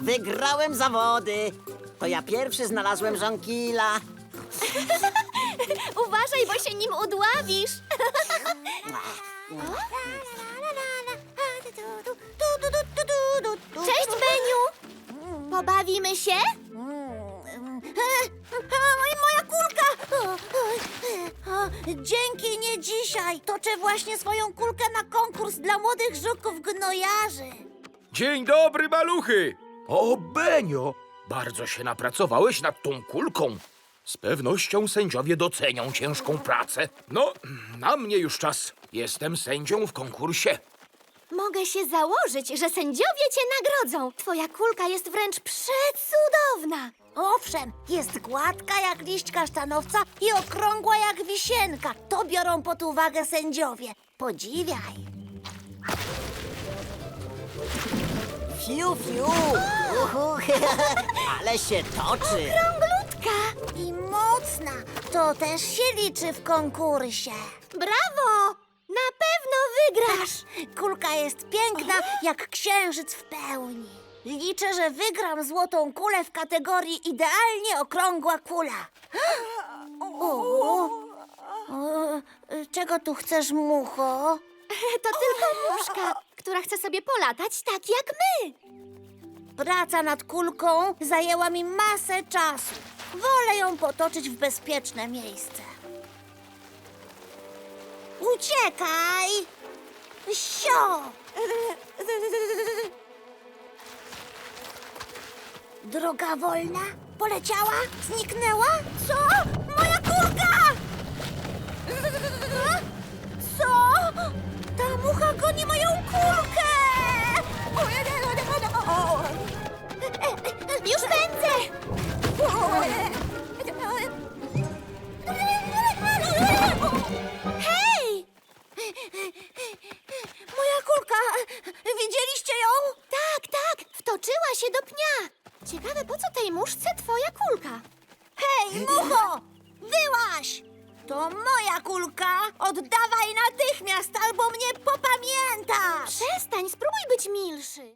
Wygrałem zawody. To ja pierwszy znalazłem żonkila. Uważaj, bo się nim udławisz. Cześć, Beniu. Pobawimy się? Moja kulka! Dzięki, nie dzisiaj. Toczę właśnie swoją kulkę na konkurs dla młodych żuków gnojarzy. Dzień dobry, maluchy! O, Benio! Bardzo się napracowałeś nad tą kulką. Z pewnością sędziowie docenią ciężką pracę. No, na mnie już czas. Jestem sędzią w konkursie. Mogę się założyć, że sędziowie cię nagrodzą. Twoja kulka jest wręcz przecudowna. Owszem, jest gładka jak liść kasztanowca i okrągła jak wisienka. To biorą pod uwagę sędziowie. Podziwiaj. Fiu, fiu. Uhu. Ale się toczy. Krąglutka. I mocna. To też się liczy w konkursie. Brawo! Wygrasz. Kulka jest piękna jak księżyc w pełni. Liczę, że wygram złotą kulę w kategorii idealnie okrągła kula. O, o, czego tu chcesz, mucho? To tylko muszka, która chce sobie polatać tak jak my. Praca nad kulką zajęła mi masę czasu. Wolę ją potoczyć w bezpieczne miejsce. Uciekaj! Sio! Droga wolna? Poleciała? Zniknęła? Co? Ją? Tak, tak, wtoczyła się do pnia. Ciekawe, po co tej muszce twoja kulka? Hej, mucho! Wyłaś! To moja kulka! Oddawaj natychmiast, albo mnie popamiętasz! Przestań, spróbuj być milszy.